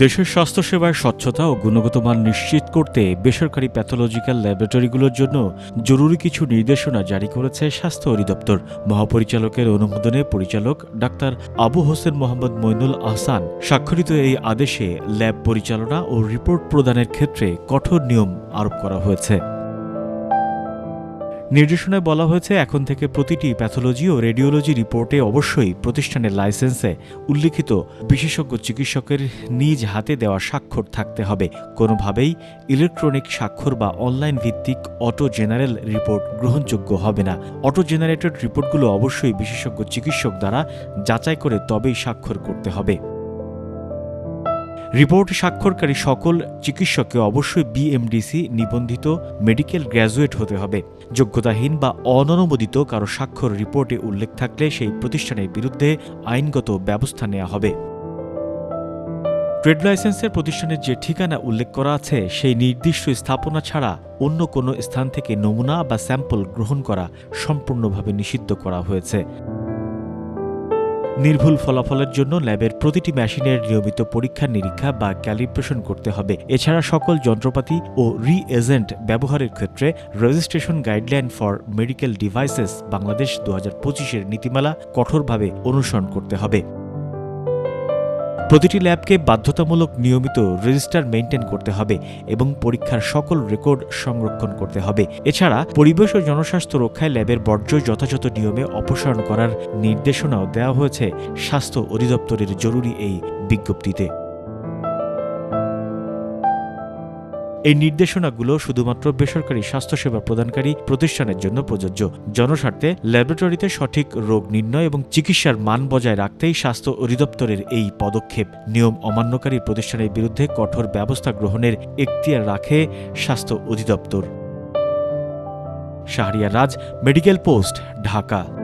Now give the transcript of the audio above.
দেশের স্বাস্থ্যসেবায় স্বচ্ছতা ও গুণগত মান নিশ্চিত করতে বেসরকারি প্যাথোলজিক্যাল ল্যাবরেটরিগুলোর জন্য জরুরি কিছু নির্দেশনা জারি করেছে স্বাস্থ্য অধিদপ্তর। মহাপরিচালকের অনুমোদনে পরিচালক ডাক্তার আবু হোসেন মোহাম্মদ মইনুল আহসান স্বাক্ষরিত এই আদেশে ল্যাব পরিচালনা ও রিপোর্ট প্রদানের ক্ষেত্রে কঠোর নিয়ম আরোপ করা হয়েছে। নির্দেশনায় বলা হয়েছে, এখন থেকে প্রতিটি প্যাথোলজি ও রেডিওলজি রিপোর্টে অবশ্যই প্রতিষ্ঠানের লাইসেন্সে উল্লিখিত বিশেষজ্ঞ চিকিৎসকের নিজ হাতে দেওয়া স্বাক্ষর থাকতে হবে। কোনোভাবেই ইলেকট্রনিক স্বাক্ষর বা অনলাইন ভিত্তিক অটো জেনারেল রিপোর্ট গ্রহণযোগ্য হবে না। অটো জেনারেটেড রিপোর্টগুলো অবশ্যই বিশেষজ্ঞ চিকিৎসক দ্বারা যাচাই করে তবেই স্বাক্ষর করতে হবে। রিপোর্টে স্বাক্ষরকারী সকল চিকিৎসককে অবশ্যই বিএমডিসি নিবন্ধিত মেডিকেল গ্র্যাজুয়েট হতে হবে। যোগ্যতাহীন বা অননুমোদিত কারও স্বাক্ষর রিপোর্টে উল্লেখ থাকলে সেই প্রতিষ্ঠানের বিরুদ্ধে আইনগত ব্যবস্থা নেওয়া হবে। ট্রেড লাইসেন্সের প্রতিষ্ঠানের যে ঠিকানা উল্লেখ করা আছে, সেই নির্দিষ্ট স্থাপনা ছাড়া অন্য কোনো স্থান থেকে নমুনা বা স্যাম্পল গ্রহণ করা সম্পূর্ণভাবে নিষিদ্ধ করা হয়েছে। নির্ভুল ফলাফলের জন্য ল্যাবের প্রতিটি মেশিনের নিয়মিত পরীক্ষা, নিরীক্ষা বা ক্যালিব্রেশন করতে হবে। এছাড়া সকল যন্ত্রপাতি ও রি এজেন্ট ব্যবহারের ক্ষেত্রে registration guideline for medical devices Bangladesh দু হাজার পঁচিশের নীতিমালা কঠোরভাবে অনুসরণ করতে হবে। প্রতিটি ল্যাবকে বাধ্যতামূলক নিয়মিত রেজিস্টার মেনটেন করতে হবে এবং পরীক্ষার সকল রেকর্ড সংরক্ষণ করতে হবে। এছাড়া পরিবেশ ও জনস্বাস্থ্য রক্ষায় ল্যাবের বর্জ্য যথাযথ নিয়মে অপসারণ করার নির্দেশনাও দেওয়া হয়েছে স্বাস্থ্য অধিদপ্তরের জরুরি এই বিজ্ঞপ্তিতে। এই নির্দেশনাগুলো শুধুমাত্র বেসরকারি স্বাস্থ্যসেবা প্রদানকারী প্রতিষ্ঠানের জন্য প্রযোজ্য। জনস্বার্থে ল্যাবরেটরিতে সঠিক রোগ নির্ণয় এবং চিকিৎসার মান বজায় রাখতেই স্বাস্থ্য অধিদপ্তরের এই পদক্ষেপ। নিয়ম অমান্যকারী প্রতিষ্ঠানের বিরুদ্ধে কঠোর ব্যবস্থা গ্রহণের এখতিয়ার রাখে স্বাস্থ্য অধিদপ্তর। Shahriar Raj, medical post, Dhaka.